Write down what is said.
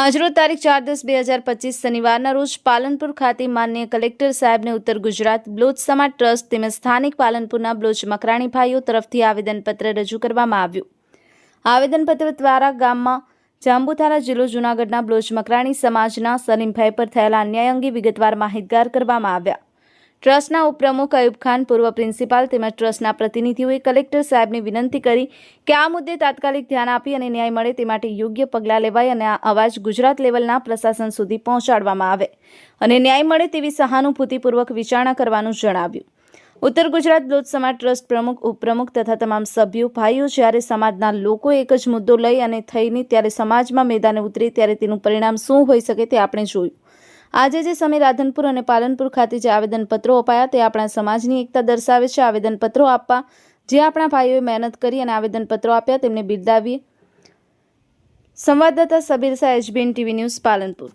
આજરોજ તારીખ ચાર દસ બે હજાર પચીસ શનિવારના રોજ પાલનપુર ખાતે માન્ય કલેક્ટર સાહેબને ઉત્તર ગુજરાત બ્લોચ સમાજ ટ્રસ્ટ તેમજ સ્થાનિક પાલનપુરના બ્લોચ મકરાણી ભાઈઓ તરફથી આવેદનપત્ર રજૂ કરવામાં આવ્યું. આવેદનપત્ર દ્વારા ગામમાં જાંબુતારા જિલ્લો જૂનાગઢના બ્લોચ મકરાણી સમાજના સલીમભાઈ પર થયેલા અન્યાય અંગે વિગતવાર માહિતગાર કરવામાં આવ્યા. ટ્રસ્ટના ઉપપ્રમુખ અયુબ ખાન, પૂર્વ પ્રિન્સિપાલ તેમજ ટ્રસ્ટના પ્રતિનિધિઓએ કલેક્ટર સાહેબને વિનંતી કરી કે આ મુદ્દે તાત્કાલિક ધ્યાન આપી અને ન્યાય મળે તે માટે યોગ્ય પગલાં લેવાય અને આ અવાજ ગુજરાત લેવલના પ્રશાસન સુધી પહોંચાડવામાં આવે અને ન્યાય મળે તેવી સહાનુભૂતિપૂર્વક વિચારણા કરવાનું જણાવ્યું. ઉત્તર ગુજરાત બ્લોચ સમાજ ટ્રસ્ટ પ્રમુખ, ઉપપ્રમુખ તથા તમામ સભ્યો, ભાઈઓ જ્યારે સમાજના લોકો એક જ મુદ્દો લઈ અને થઈને ત્યારે સમાજમાં મેદાને ઉતરે ત્યારે તેનું પરિણામ શું હોઈ શકે તે આપણે જોયું. આજે જે સમય રાધનપુર અને પાલનપુર ખાતે જે આવેદનપત્રો અપાયા તે આપણા સમાજની એકતા દર્શાવે છે. આવેદનપત્રો આપવા જે આપણા ભાઈઓએ મહેનત કરી અને આવેદનપત્રો આપ્યા, તેમને બિરદાવીએ. સંવાદદાતા Sabir Shah, HBN TV news Palanpur.